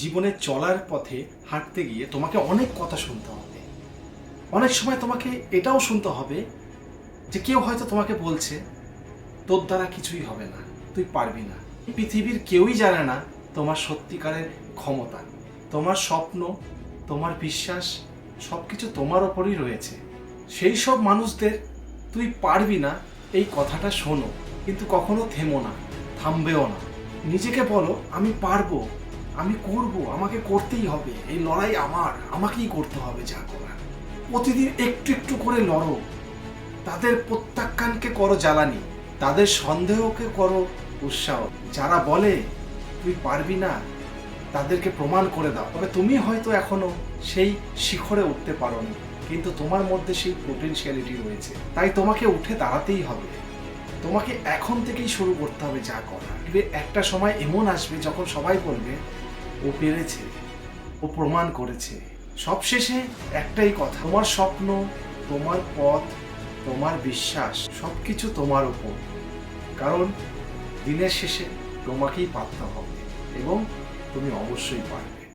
জীবনে চলার পথে হাঁটতে গিয়ে তোমাকে অনেক কথা শুনতে হবে। অনেক সময় তোমাকে এটাও শুনতে হবে যে কেউ হয়তো তোমাকে বলছে, তোর দ্বারা কিছুই হবে না, তুই পারবি না। পৃথিবীর কেউই জানে না তোমার সত্যিকারের ক্ষমতা। তোমার স্বপ্ন, তোমার বিশ্বাস সব কিছু তোমার ওপরই রয়েছে। সেই সব মানুষদের তুই পারবি না, এই কথাটা শোনো, কিন্তু কখনো থেমো না, থামবেও না। নিজেকে বলো, আমি পারব। আমি করব, আমাকে করতেই হবে। এই লড়াই আমার, আমাকেই করতে হবে যা করার প্রতিদিন একটু একটু করে লড়ো। তাদের প্রত্যাখ্যানকে করো জ্বালানি, তাদের সন্দেহকে করো উৎসাহ। যারা বলে, তুই পারবি না, তাদেরকে প্রমাণ করে দাও। তবে তুমি হয়তো এখনও সেই শিখরে উঠতে পারোনি, কিন্তু তোমার মধ্যে সেই পোটেনশিয়ালিটি রয়েছে। তাই তোমাকে উঠে দাঁড়াতেই হবে। তোমাকে এখন থেকেই শুরু করতে হবে যা করা একটা সময় এমন আসবে যখন সবাই বলবে, ও পেরেছে, ও প্রমাণ করেছে। সবশেষে একটাই কথা, তোমার স্বপ্ন, তোমার পথ, তোমার বিশ্বাস, সবকিছু তোমার উপর। কারণ দিনের শেষে তোমাকেই পারতে হবে এবং তুমি অবশ্যই পারবে।